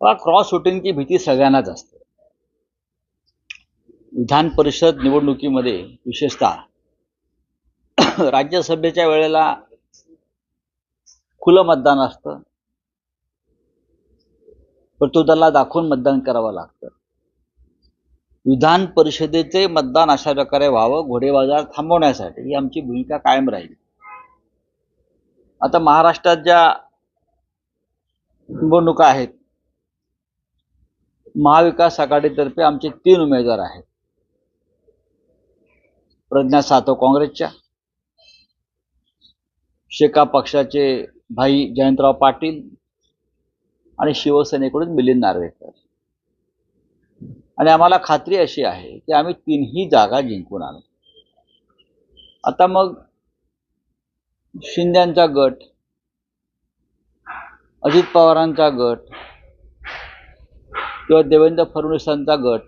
बघा क्रॉस वोटिंगची भीती सगळ्यांनाच असते. विधान परिषद निवडणुकीमध्ये विशेषतः राज्यसभेच्या वेळेला खुलं मतदान असतं. पण त्याला दाखवून मतदान करावं लागतं. विधान परिषदेचे मतदान अशा प्रकारे व्हावं घोडेबाजार थांबवण्यासाठी ही आमची भूमिका कायम राहील. आता महाराष्ट्रात ज्या निवडणुका आहेत महाविकास आघाडीतर्फे आमचे तीन उमेदवार आहेत. प्रज्ञा सातव काँग्रेसच्या शेका पक्षाचे भाई जयंतराव पाटील आणि शिवसेनेकडून मिलिंद नार्वेकर. आणि आम्हाला खात्री अशी आहे की आम्ही तीनही जागा जिंकून आणू आता मग शिंद्यांचा गट अजित पवारांचा गट किंवा देवेंद्र फडणवीसांचा गट.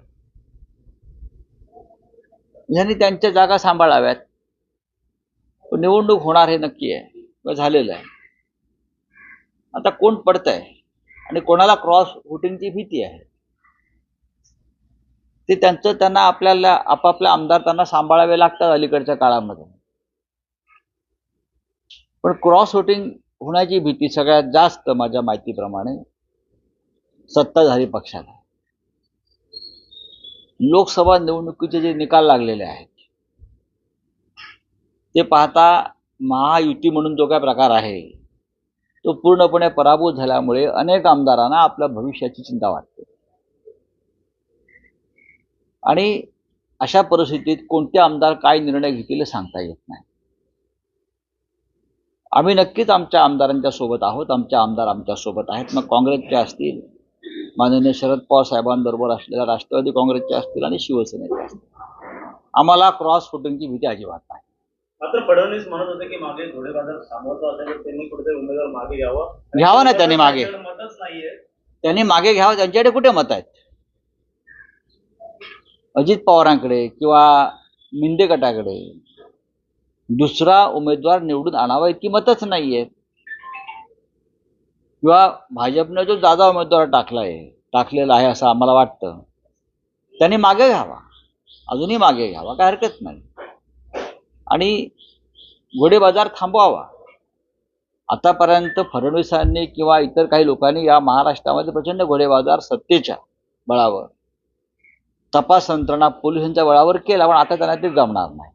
यांनी त्यांच्या जागा सांभाळाव्यात. निवडणूक होणार हे नक्की आहे. किंवा झालेलं आहे. आता कोण पडत आहे आणि कोणाला क्रॉस वोटिंगची भीती आहे? ते त्यांचं त्यांना आपल्याला आपापल्या आमदार त्यांना सांभाळावे लागतात अलीकडच्या काळामध्ये. पण क्रॉस वोटिंग होण्याची भीती सगळ्यात जास्त माझ्या माहितीप्रमाणे सत्ताधारी पक्षाला. लोकसभा निवडणुकीचे जे निकाल लागलेले आहेत ते पाहता महायुती म्हणून जो काय प्रकार आहे तो पूर्णपणे पराभूत झाल्यामुळे अनेक आमदारांना आपल्या भविष्याची चिंता वाटते. आणि अशा परिस्थितीत कोणते आमदार काय निर्णय घेतील सांगता येत नाही. आम्ही नक्कीच आमच्या आमदारांच्या सोबत आहोत आमच्या आमदार आमच्यासोबत आहेत मग काँग्रेसचे असतील माननीय शरद पवार साहेबांबरोबर असलेल्या राष्ट्रवादी काँग्रेसचे असतील आणि शिवसेनेचे असतील. आम्हाला क्रॉस वोटिंगची भीती अजिबात नाही. मात्र फडणवीस म्हणत होते की मागे असेल तर त्यांनी कुठेतरी उमेदवार मागे घ्यावा. घ्यावा ना त्यांनी मागे. मतच नाहीये. त्यांनी मागे घ्यावं त्यांच्याकडे कुठे मत आहेत? अजित पवारांकडे किंवा मिंदे गटाकडे दुसरा उमेदवार निवडून आणावा इतकी मतच नाही आहेत किंवा भाजपने जो जादा उमेदवार टाकलाय टाकलेला आहे असं आम्हाला वाटतं त्यांनी मागे घ्यावा. अजूनही मागे घ्यावा काय हरकत नाही. आणि घोडेबाजार थांबवावा. आतापर्यंत फडणवीसांनी किंवा इतर काही लोकांनी या महाराष्ट्रामध्ये प्रचंड घोडेबाजार सत्तेच्या बळावर तपास यंत्रणा पोलिसांच्या बळावर केला पण आता त्यांना ते जमणार नाही.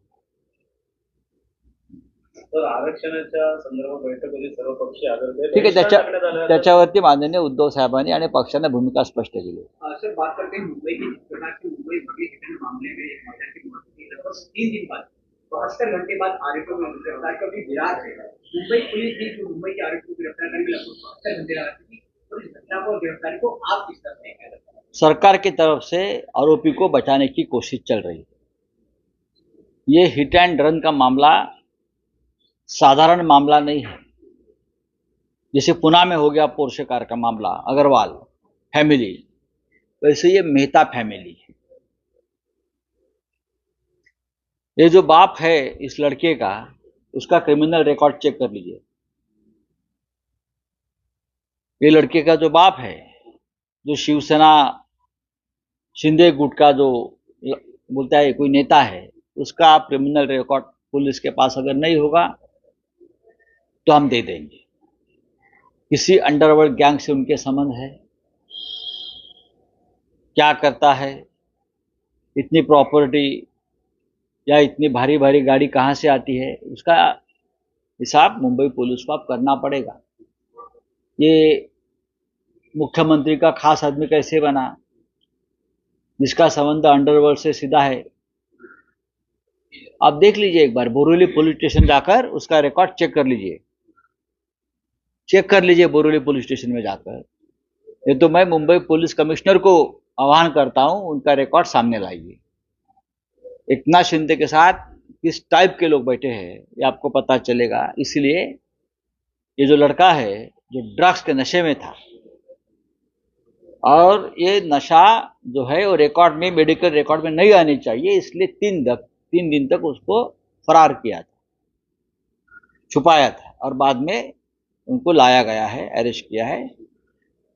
तर आरक्षणाच्या संदर्भात बैठक होती सर्व पक्षी आदरते ठीक आहे त्याच्या त्याच्यावरती माननीय उद्धव साहेबांनी आणि पक्षाने भूमिका स्पष्ट केली. सर बात करते मुंबई की घटना की मुंबई बगली घटना मामले में एक महिला की मौत हुई लगभग तीन दिन बाद बहत्तर घंटे बाद आरोपियों में गिरफ़्तार का भी विराट है मुंबई पुलिस ने जो मुंबई के आरोपियों को गिरफ़्तार करने में लगभग बहत्तर घंटे लगा चुकी और इस घटना को गिरफ्तारी को आप किस तरह से सरकार की तरफ़ से आरोपी को बचाने की कोशिश चल रही है। ये हिट एंड रन का मामला साधारण मामला नहीं है। जैसे पुणे में हो गया पोर्शे कार का मामला, अग्रवाल, फैमिली, वैसे ये मेहता फैमिली। है ये जो बाप है इस लड़के का, उसका क्रिमिनल रिकॉर्ड चेक कर लीजिए। ये लड़के का जो बाप है, जो शिवसेना, शिंदे गुट का जो बोलता है, कोई नेता है, उसका क्रिमिनल रिकॉर्ड पुलिस के पास अगर नहीं होगा तो हम दे देंगे। किसी अंडरवर्ल्ड गैंग से उनके संबंध है। क्या करता है? इतनी प्रॉपर्टी या इतनी भारी भारी गाड़ी कहाँ से आती है? उसका हिसाब मुंबई पुलिस को आप करना पड़ेगा। ये मुख्यमंत्री का खास आदमी कैसे बना? जिसका संबंध अंडरवर्ल्ड से सीधा है। आप देख लीजिए एक बार बोरोली पुलिस स्टेशन जाकर उसका रिकॉर्ड चेक कर लीजिए। चेक कर लीजिए बोरोली पुलिस स्टेशन में जाकर। ये तो मैं मुंबई पुलिस कमिश्नर को आह्वान करता हूँ, उनका रिकॉर्ड सामने लाइए। इतना शिंदे के साथ किस टाइप के लोग बैठे हैं, ये आपको पता चलेगा। इसलिए ये जो लड़का है, जो ड्रग्स के नशे में था, और ये नशा जो है, वो रिकॉर्ड में, मेडिकल रिकॉर्ड में नहीं आनी चाहिए, इसलिए तीन तक तीन दिन तक उसको फरार किया था, छुपाया था, और बाद में उनको लाया गया है अरेस्ट किया है।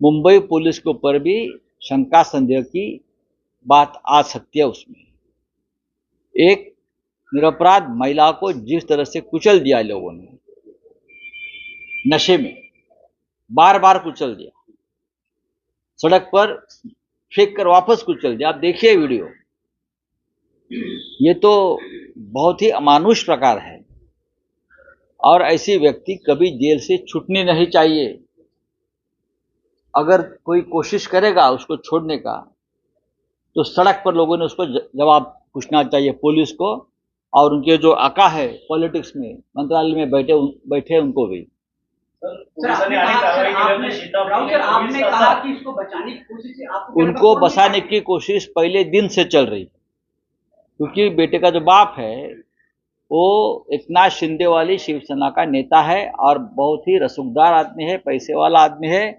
मुंबई पुलिस के ऊपर भी शंका संदेह की बात आ सकती है उसमें। एक निरपराध महिला को जिस तरह से कुचल दिया लोगों ने, नशे में बार बार कुचल दिया, सड़क पर फेंक कर वापस कुचल दिया। आप देखिए वीडियो। ये तो बहुत ही अमानुष प्रकार है। और ऐसी व्यक्ति कभी जेल से छूटनी नहीं चाहिए। अगर कोई कोशिश करेगा उसको छोड़ने का तो सड़क पर लोगों ने उसको जवाब पूछना चाहिए पुलिस को और उनके जो आका है पॉलिटिक्स में मंत्रालय में बैठे उन, बैठे उनको भी। है उनको बसाने की कोशिश पहले दिन से चल रही। क्योंकि बेटे का जो बाप है वो एकनाथ शिंदे वाली शिवसेना का नेता है और बहुत ही रसूखदार आदमी है, पैसे वाला आदमी है।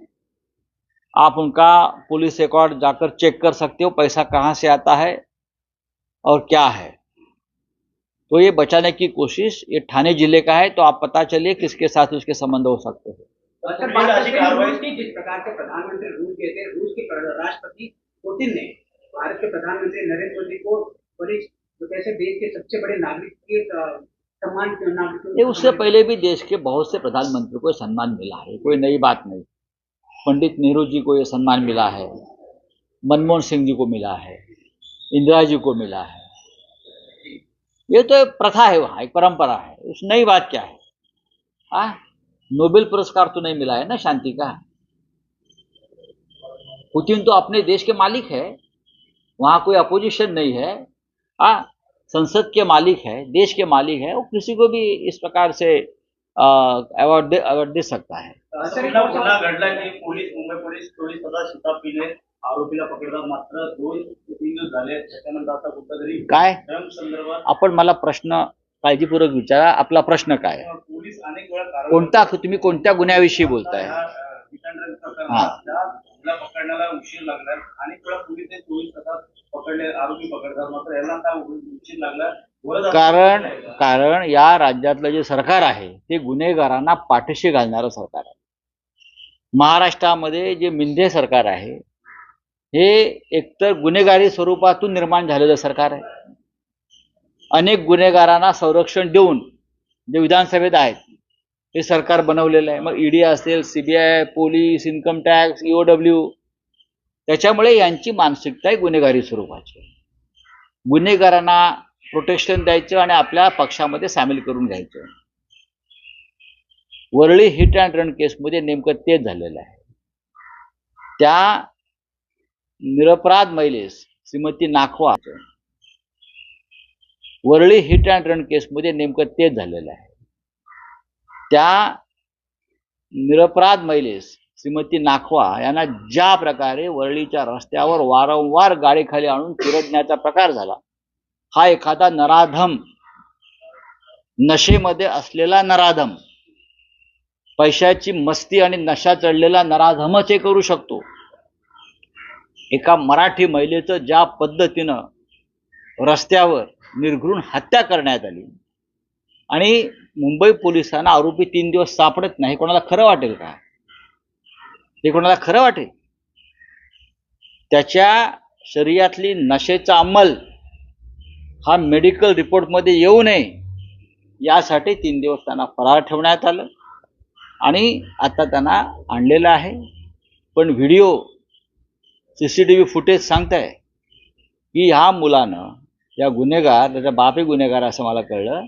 आप उनका पुलिस रिकॉर्ड जाकर चेक कर सकते हो, पैसा कहाँ से आता है और क्या है। तो ये बचाने की कोशिश ये ठाणे ज़िले का है तो आप पता चलिए किसके साथ उसके संबंध हो सकते हैं। की जिस प्रकार प्रधानमंत्री रूस के राष्ट्रपति पुतिन ने भारत के प्रधानमंत्री नरेंद्र मोदी को बड़ी तो कैसे देश के सबसे बड़े नागरिक के सम्मान नागरिकों उससे पहले भी देश के बहुत से प्रधानमंत्री को सम्मान मिला है कोई नई बात नहीं। पंडित नेहरू जी को ये सम्मान मिला है मनमोहन सिंह जी को मिला है इंदिरा जी को मिला है। ये तो एक प्रथा है वहाँ एक परंपरा है उस नई बात क्या है? हाँ नोबेल पुरस्कार तो नहीं मिला है ना शांति का? पुतिन तो अपने देश के मालिक है वहाँ कोई अपोजिशन नहीं है हाँ संसद के मालिक है देश के मालिक है वो किसी को भी इस प्रकार से अवार्ड दे अवार्ड दे सकता है। अ, असं सर एक पुन्हा और पुन्हा सवाल- घडला की पोलीस मुंबई पोलीस चोवीस तासात शिताब पिले आरोपीला पकडतात मात्र दोन ते तीन दिवस झाले. त्याच्यानंतर आता कुठंतरी काय? संदर्भात आपण मला प्रश्न काळजीपूर्वक विचारा. आपला प्रश्न काय? आहे? पोलीस अनेक वेळा कारवाई कोणता तुम्ही कोणत्या गुन्ह्याविषयी बोलताय? पकडण्याला उशीर अनेक कारण कारण या राज्यातलं जे सरकार आहे ते गुन्हेगारांना पाठीशी घालणारं सरकार आहे. महाराष्ट्रामध्ये जे मिंधे सरकार आहे हे एकतर गुन्हेगारी स्वरूपातून निर्माण झालेलं सरकार आहे. अनेक गुन्हेगारांना संरक्षण देऊन जे विधानसभेत आहेत हे सरकार बनवलेलं आहे. मग ईडी असेल CBI police income tax EOW त्याच्यामुळे यांची मानसिकता आहे गुन्हेगारी स्वरूपाची गुन्हेगारांना प्रोटेक्शन द्यायचं आणि आपल्या पक्षामध्ये सामील करून घ्यायचं. वरळी हिट अँड रन केसमध्ये नेमकं तेच झालेलं आहे. त्या निरपराध महिलेस Shrimati Nakhwa. Worli hit and run केसमध्ये नेमकं तेच झालेलं आहे. त्या निरपराध महिलेस श्रीमती नाखवा यांना ज्या प्रकारे वरळीच्या रस्त्यावर वारंवार गाडीखाली आणून चिरडण्याचा प्रकार झाला हा एखादा नराधम नशेमध्ये असलेला नराधम पैशाची मस्ती आणि नशा चढलेला नराधमच हे करू शकतो. एका मराठी महिलेचं ज्या पद्धतीनं रस्त्यावर निर्घृण हत्या करण्यात आली आणि मुंबई पोलिसांना आरोपी तीन दिवस सापडत नाही कोणाला खरं वाटेल का? हे कोणाला खरं वाटेल? त्याच्या शरीरातली नशेचा अंमल हा मेडिकल रिपोर्टमध्ये येऊ नये यासाठी तीन दिवस त्यांना फरार ठेवण्यात आलं. आणि आता त्यांना आणलेलं आहे. पण video C C T V footage सांगत आहे की ह्या मुलानं या गुन्हेगार त्याचा बापही गुन्हेगार असं मला कळलं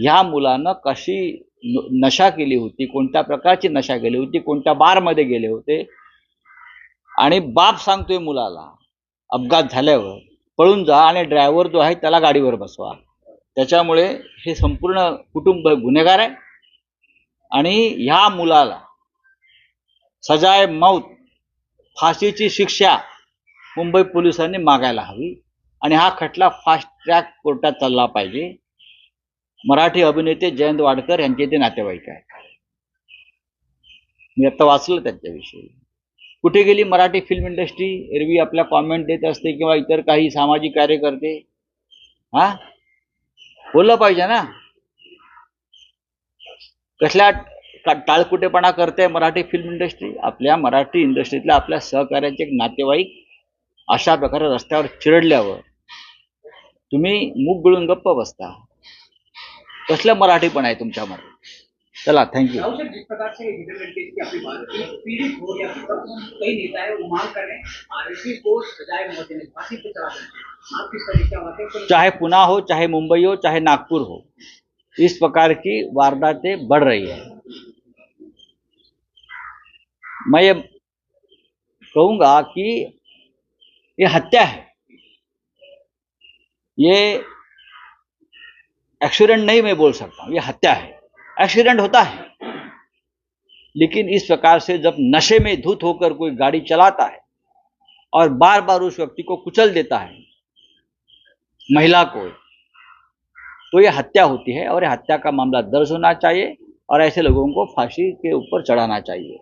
ह्या मुलानं कशी न- नशा केली होती कोणत्या प्रकारची नशा केली होती कोणत्या बारमध्ये गेले होते? आणि बाप सांगतोय मुलाला अपघात झाल्यावर पळून जा आणि ड्रायव्हर जो आहे त्याला गाडीवर बसवा. त्याच्यामुळे हे संपूर्ण कुटुंब गुन्हेगार आहे. आणि ह्या मुलाला सजाय मौत फाशीची शिक्षा मुंबई पोलिसांनी मागायला हवी. आणि हा खटला फास्ट ट्रॅक कोर्टात चालला पाहिजे. मराठी अभिनेते जयंत वाडकर यांचे ते नातेवाईक आहेत. मी आता वाचलं त्यांच्याविषयी. कुठे गेली मराठी फिल्म इंडस्ट्री एरवी आपल्या कॉमेंट देत असते किंवा इतर काही सामाजिक कार्य करते हा? बोललं पाहिजे ना. कसल्या टाळकुटेपणा करते मराठी फिल्म इंडस्ट्री आपल्या मराठी इंडस्ट्रीतल्या आपल्या सहकार्याचे एक नातेवाईक अशा प्रकारे रस्त्यावर चिरडल्यावर तुम्ही मूग गळून गप्प बसता. कसलं मराठीपण आहे तुमच्यामध्ये? चला थँक्यू राहुल सर जिस प्रकार से हिटलर की आपने बात की पीड़ित हो या कई नेता है वो मांग कर रहे हैं आरएसपी को सजाए मौत देने फांसी पे चढ़ा देने आप किस तरीके का चाहे पुणे हो चाहे मुंबई हो चाहे नागपुर हो इस प्रकार की वारदातें बढ़ रही है। मैं ये कहूँगा कि ये हत्या है। ये एक्सीडेंट नहीं मैं बोल सकता हूँ, ये हत्या है। एक्सीडेंट होता है। लेकिन इस प्रकार से जब नशे में धुत होकर कोई गाड़ी चलाता है और बार बार उस व्यक्ति को कुचल देता है, महिला को तो ये हत्या होती है और ये हत्या का मामला दर्ज होना चाहिए और ऐसे लोगों को फांसी के ऊपर चढ़ाना चाहिए।